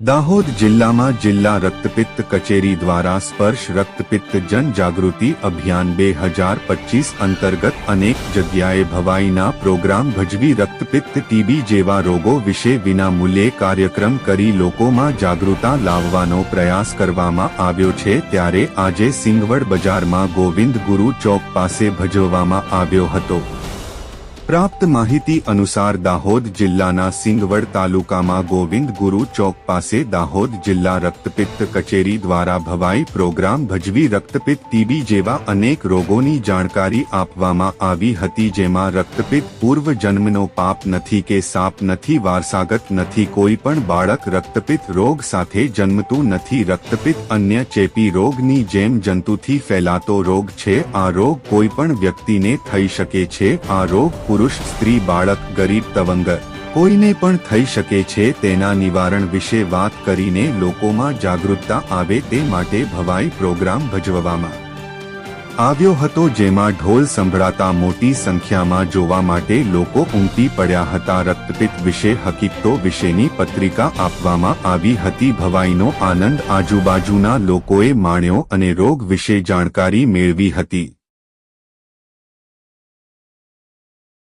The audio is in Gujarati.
દાહોદ જિલ્લામાં જિલ્લા રક્તપિત્ત કચેરી દ્વારા સ્પર્શ રક્તપિત્ત જનજાગૃતિ અભિયાન બે હજાર પચીસ અંતર્ગત અનેક જગ્યાએ ભવાઈના પ્રોગ્રામ ભજવી રક્તપિત્ત ટીબી જેવા રોગો વિશે વિનામૂલ્યે કાર્યક્રમ કરી લોકોમાં જાગૃતતા લાવવાનો પ્રયાસ કરવામાં આવ્યો છે. ત્યારે આજે સિંગવડ બજારમાં ગોવિંદ ગુરુ ચોક પાસે ભજવવામાં આવ્યો હતો. પ્રાપ્ત માહિતી અનુસાર દાહોદ જિલ્લાના સિંગવડ તાલુકામાં ગોવિંદ ગુરુ ચોક પાસે દાહોદ જિલ્લા રક્તપિત્ત કચેરી દ્વારા ભવાઈ પ્રોગ્રામ ભજવી રક્તપિત્ત ટીબી જેવા અનેક રોગોની જાણકારી આપવામાં આવી હતી જેમાં રક્તપિત્ત પૂર્વ જન્મનો પાપ નથી કે સાપ નથી, વારસાગત નથી, કોઈ પણ બાળક રક્તપિત્ત રોગ સાથે જન્મતું નથી. રક્તપિત્ત અન્ય ચેપી રોગની જેમ જંતુથી ફેલાતો રોગ છે. આ રોગ કોઈ પણ વ્યક્તિને થઈ શકે છે. આ રોગ પુરુષ, સ્ત્રી, બાળક, ગરીબ તવંગર કોઈને પણ થઈ શકે છે તેના નિવારણ વિશે વાત કરીને લોકોમાં જાગૃતતા આવે તે માટે ભવાઈ પ્રોગ્રામ ભજવવામાં. આવ્યો હતો જેમાં ઢોલ સંભળાતા મોટી સંખ્યામાં જોવા માટે લોકો ઉમટી પડ્યા હતા. રક્તપિત વિશે, હકીકતો વિશેની પત્રિકા આપવામાં આવી હતી. ભવાઈનો આનંદ આજુબાજુના લોકોએ માણ્યો અને રોગ વિશે જાણકારી મેળવી હતી.